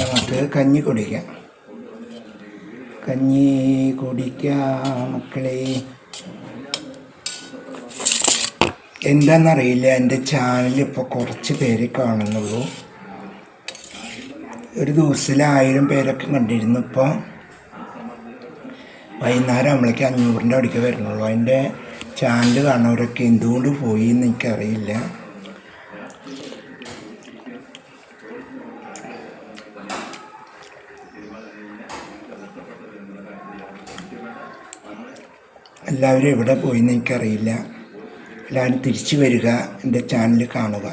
നമുക്ക് കഞ്ഞി കുടിക്കാം. കഞ്ഞി കുടിക്കാം മക്കളെ. എന്താണെന്നറിയില്ല എന്റെ ചാനൽ ഇപ്പോൾ കുറച്ച് പേര് കാണുന്നുള്ളൂ. ഒരു ദിവസത്തിൽ ആയിരം പേരൊക്കെ കണ്ടിരുന്നു ഇപ്പോൾ വൈകുന്നേരം നമ്മളേക്ക് അഞ്ഞൂറിന്റെ അടിക്ക് വരുന്നുള്ളൂ. അതിന്റെ ചാനൽ കാണുന്നവരൊക്കെ എന്തുകൊണ്ട് പോയി എന്ന് എനിക്കറിയില്ല. എല്ലാവരും എവിടെ പോയി എന്ന് എനിക്കറിയില്ല. എല്ലാവരും തിരിച്ചു വരിക എന്റെ ചാനൽ കാണുക.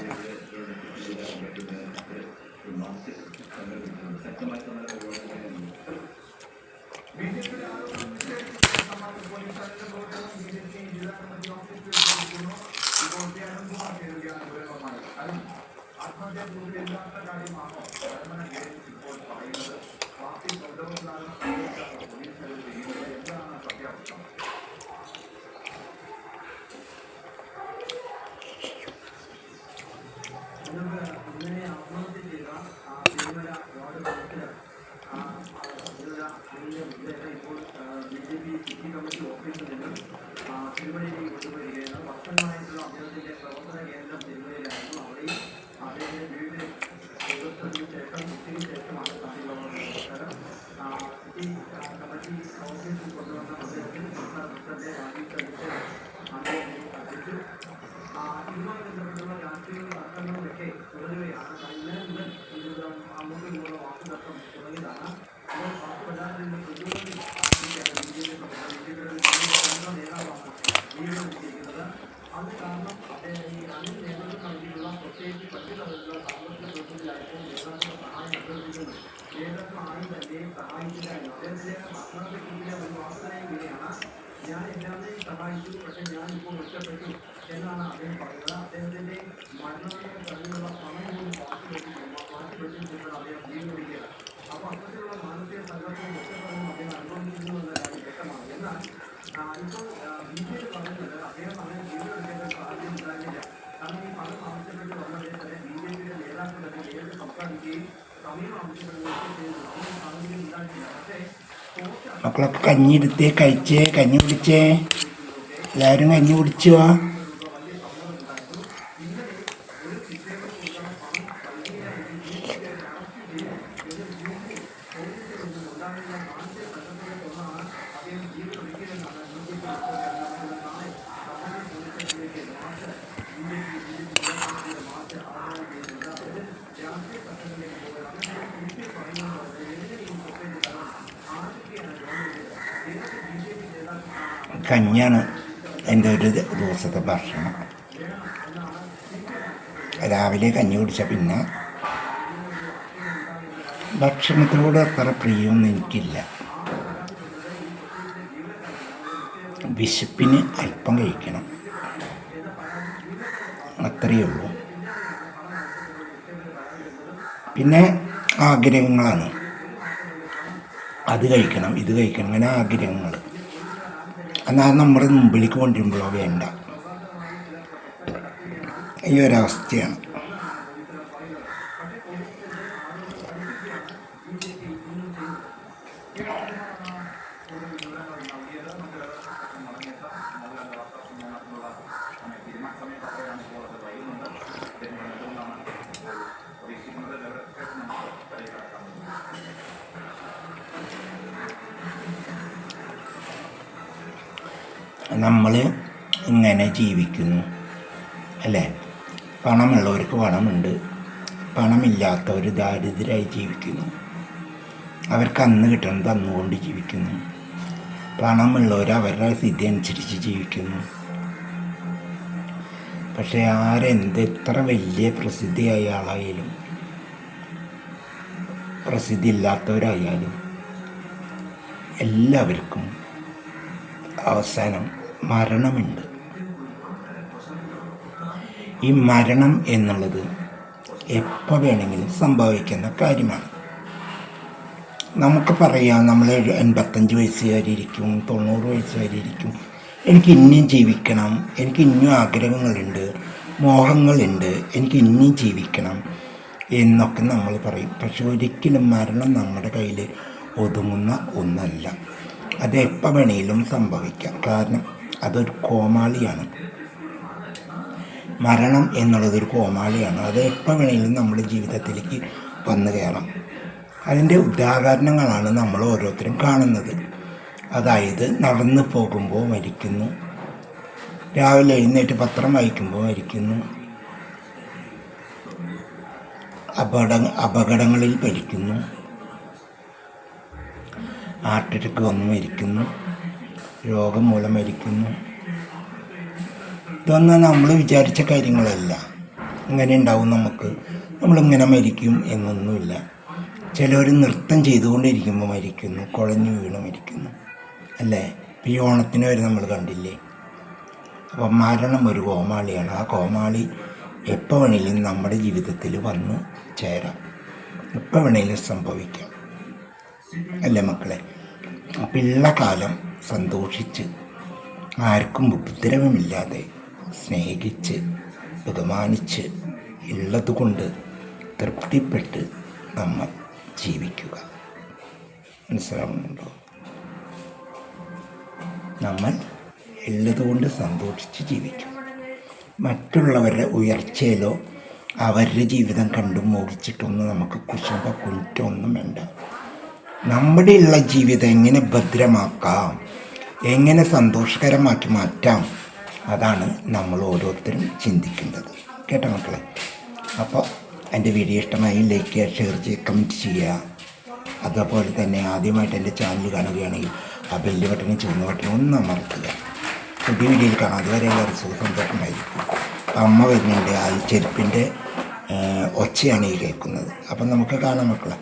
പ്രദേശത്ത് ഇപ്പോൾ B J P city committee ഓഫീസിൽ നിന്നും തിരുമലയിലേക്ക് കൊണ്ടുവരികയാണ് വർഷങ്ങളായിട്ടുള്ള അദ്ദേഹത്തിന്റെ പ്രവർത്തന കേന്ദ്രം തിരുമലയിലായിരുന്നു. അവിടെയും അദ്ദേഹത്തിന്റെ വീടിന് എഴുപത്തതിന് ശേഷം കുട്ടിക്ക് ശേഷമാണ് സാധ്യതയുള്ളത് സിറ്റി കമ്മിറ്റി ഓഫീസിൽ കൊണ്ടുവന്ന പ്രദേശത്തിൽ സംസ്ഥാനത്തെ ആദ്യത്തെ അദ്ദേഹം ഇതുമായി ബന്ധപ്പെട്ടുള്ള രാഷ്ട്രീയ തർക്കങ്ങളിലൊക്കെ തുടരുകയാണ്. ഇന്ന് ഇന്ന് അങ്ങോട്ടും ഇങ്ങോട്ടും വാക്കുതർക്കം തുടങ്ങിയതാണ്. അപ്പോൾ വാക്കുപരാതിൽ ഞാനെല്ലാവരെയും സഹായിച്ചു പക്ഷേ ഞാനിപ്പോൾ ഒറ്റപ്പെട്ടു എന്നാണ് അദ്ദേഹം പറയുന്നത് അദ്ദേഹത്തിൻ്റെ മരണത്തിന് തമ്മിലുള്ള പണം പോലും മാറ്റി വെച്ചിട്ടില്ല മാറ്റി വെച്ചിട്ടുണ്ടെന്ന് അദ്ദേഹം വീണ്ടുപിടിക്കുക അപ്പോൾ അത്തരത്തിലുള്ള മാനസിക സംഘർഷം ഒറ്റപ്പെടുന്ന അദ്ദേഹം അനുഭവിക്കുന്നു എന്ന കാര്യം വ്യക്തമാണ് എന്നാൽ ഇപ്പോൾ ഇന്ത്യയിൽ പറയുന്നത് അദ്ദേഹം അങ്ങനെ വീണ്ടെടുക്കേണ്ട സാഹചര്യം ഉണ്ടാകില്ല കാരണം ഈ പണം ആവശ്യപ്പെട്ട് വന്നതേ തന്നെ ബി ജെ പിയുടെ നേതാക്കൾ തന്നെ നേരിട്ട് സംസാരിക്കുകയും സമയം ആവശ്യപ്പെടുകയും ചെയ്യുന്നു അങ്ങനെ സാഹചര്യം ഉണ്ടാകില്ല പക്ഷേ മക്കളൊക്കെ കഞ്ഞി എടുത്ത് കഴിച്ചേ കഞ്ഞി കുടിച്ചേ. എല്ലാവരും കഞ്ഞി കുടിച്ചോ കഞ്ഞിയാണ് എന്റെ ഒരു ദിവസത്തെ ഭക്ഷണം. രാവിലെ കഞ്ഞി കുടിച്ച പിന്നെ ഭക്ഷണത്തോട് അത്ര പ്രിയമൊന്നും എനിക്കില്ല. വിശപ്പിന് അല്പം കഴിക്കണം. അത്രയേ ഉള്ളൂ. പിന്നെ ആഗ്രഹങ്ങളാണ്. അത് കഴിക്കണം ഇത് കഴിക്കണം അങ്ങനെ ആഗ്രഹങ്ങൾ എന്നാൽ നമ്മുടെ മുമ്പിലേക്ക് കൊണ്ടുവരുമ്പോഴോ വേണ്ട. ഈ ഒരവസ്ഥയാണ്. നമ്മൾ ഇങ്ങനെ ജീവിക്കുന്നു. അല്ലേ? പണമുള്ളവർക്ക് പണമുണ്ട്. പണമില്ലാത്തവർ ദാരിദ്ര്യമായി ജീവിക്കുന്നു. അവർക്ക് അന്ന് കിട്ടണത് അന്നുകൊണ്ട് ജീവിക്കുന്നു. പണമുള്ളവർ അവരുടെ സ്ഥിതി അനുസരിച്ച് ജീവിക്കുന്നു. പക്ഷേ ആരെന്ത് എത്ര വലിയ പ്രസിദ്ധിയായ ആളായാലും പ്രസിദ്ധി ഇല്ലാത്തവരായാലും എല്ലാവർക്കും അവസാനം മരണമുണ്ട്. ഈ മരണം എന്നുള്ളത് എപ്പോൾ വേണമെങ്കിലും സംഭവിക്കുന്ന കാര്യമാണ്. നമുക്ക് പറയാം നമ്മൾ എൺപത്തഞ്ച് വയസ്സ് വരെ ഇരിക്കും തൊണ്ണൂറ് വയസ്സ് വരെ ഇരിക്കും. എനിക്ക് ഇനിയും ജീവിക്കണം എനിക്ക് ഇനിയും ആഗ്രഹങ്ങളുണ്ട് മോഹങ്ങളുണ്ട് എനിക്ക് ഇനിയും ജീവിക്കണം എന്നൊക്കെ നമ്മൾ പറയും. പക്ഷെ ഒരിക്കലും മരണം നമ്മുടെ കയ്യിൽ ഒതുങ്ങുന്ന ഒന്നല്ല. അത് എപ്പോൾ വേണമെങ്കിലും സംഭവിക്കാം. കാരണം അതൊരു കോമാളിയാണ്. മരണം എന്നുള്ളതൊരു കോമാളിയാണ്. അത് എപ്പോൾ വേണമെങ്കിലും നമ്മുടെ ജീവിതത്തിലേക്ക് വന്നു കയറാം അതിന്റെ ഉദാഹരണങ്ങളാണ് നമ്മൾ ഓരോരുത്തരും കാണുന്നത്. അതായത് നടന്നു പോകുമ്പോൾ മരിക്കുന്നു. രാവിലെ എഴുന്നേറ്റ് പത്രം വായിക്കുമ്പോൾ മരിക്കുന്നു. അപകട അപകടങ്ങളിൽ മരിക്കുന്നു ആർട്ടിക്ക് വന്ന് മരിക്കുന്നു. രോഗം മൂലം മരിക്കുന്നു. ഇതൊന്നും നമ്മൾ വിചാരിച്ച കാര്യങ്ങളല്ല. ഇങ്ങനെ ഉണ്ടാവും നമുക്ക്. നമ്മളിങ്ങനെ മരിക്കും എന്നൊന്നുമില്ല. ചിലർ നൃത്തം ചെയ്തുകൊണ്ടിരിക്കുമ്പോൾ മരിക്കുന്നു. കുഴഞ്ഞു വീണ് മരിക്കുന്നു. അല്ലേ? ഈ ഓണത്തിന് വരെ നമ്മൾ കണ്ടില്ലേ? അപ്പം മരണം ഒരു കോമാളിയാണ്. ആ കോമാളി എപ്പോൾ വേണേലും നമ്മുടെ ജീവിതത്തിൽ വന്ന് ചേരാം. എപ്പോൾ വേണേലും സംഭവിക്കാം. അല്ലേ മക്കളെ? അപ്പം ഉള്ള കാലം സന്തോഷിച്ച്. ആർക്കും ഉപദ്രവമില്ലാതെ സ്നേഹിച്ച് ബഹുമാനിച്ച് ഉള്ളതുകൊണ്ട് തൃപ്തിപ്പെട്ട് നമ്മൾ ജീവിക്കുക. മനസ്സിലാവുന്നുണ്ടോ? നമ്മൾ ഉള്ളതുകൊണ്ട് സന്തോഷിച്ച് ജീവിക്കും. മറ്റുള്ളവരുടെ ഉയർച്ചയിലോ അവരുടെ ജീവിതം കണ്ടും മോഹിച്ചിട്ടൊന്നും നമുക്ക് കുശുമ്പ കുറ്റമൊന്നും വേണ്ട. നമ്മുടെ ഉള്ള ജീവിതം എങ്ങനെ ഭദ്രമാക്കാം? എങ്ങനെ സന്തോഷകരമാക്കി മാറ്റാം? അതാണ് നമ്മൾ ഓരോരുത്തരും ചിന്തിക്കേണ്ടത് കേട്ടോ മക്കളെ? അപ്പോൾ എന്റെ വീഡിയോ ഇഷ്ടമായി ലൈക്ക് ചെയ്യുക ഷെയർ ചെയ്യുക കമന്റ് ചെയ്യുക. അതുപോലെ തന്നെ ആദ്യമായിട്ട് എന്റെ ചാനൽ കാണുകയാണെങ്കിൽ ആ ബെല്ല് ബട്ടനും ചുവന്ന ബട്ടനും ഒന്ന് അമർത്തുക. പുതിയ വീഡിയോയിൽ കാണാം. അതുവരെ എല്ലാവരും സുഖസന്തോഷമായിരിക്കും. അമ്മ വരുന്നുണ്ട്. ആ ചെരുപ്പിന്റെ ഒച്ചയാണ് ഈ കേൾക്കുന്നത്. അപ്പം നമുക്ക് കാണാം മക്കളെ.